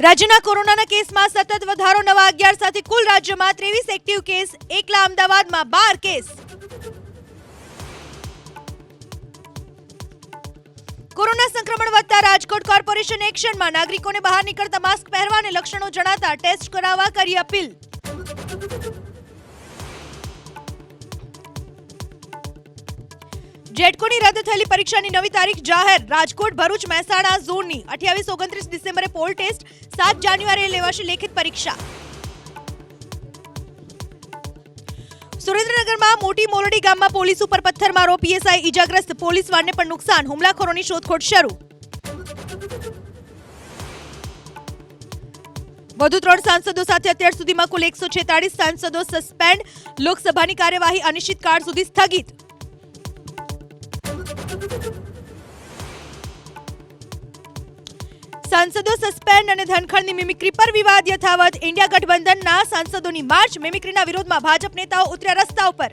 રાજ્યના કોરોનાના કેસમાં સતત વધારો, નવા અગિયાર સાથે કુલ રાજ્યમાં ત્રેવીસ એક્ટિવ કેસ એકલા અમદાવાદમાં બાર કેસ કોરોના સંક્રમણ વધતા રાજકોટ કોર્પોરેશન એક્શનમાં નાગરિકોને બહાર નીકળતા માસ્ક પહેરવાને લક્ષણો જણાતા ટેસ્ટ કરાવવા કરી અપીલ. જેટકોની રદ થયેલી પરીક્ષાની નવી તારીખ જાહેર. રાજકોટ ભરૂચ મહેસાણા ઝોનની અઠ્યાવીસ ઓગણત્રીસ ડિસેમ્બરે પોલ ટેસ્ટ સાત જાન્યુઆરીએ લેવાશે લેખિત પરીક્ષા. સુરેન્દ્રનગરમાં મોટી મોરડી ગામમાં પોલીસ ઉપર પથ્થરમારો. પીએસઆઈ ઈજાગ્રસ્ત પોલીસ વાનને પણ નુકસાન. હુમલાખોરોની શોધખોળ શરૂ. વધુ ત્રણ સાંસદો સાથે અત્યાર સુધીમાં કુલ એકસો સાંસદો સસ્પેન્ડ. લોકસભાની કાર્યવાહી અનિશ્ચિતકાળ સુધી સ્થગિત. સાંસદો સસ્પેન્ડ અને ધનખડની મિમિક્રી પર વિવાદ યથાવત. ઇન્ડિયા ગઠબંધનના સાંસદોની માર્ચ મિમિક્રીના વિરોધમાં ભાજપ નેતાઓ ઉતર્યા રસ્તા ઉપર.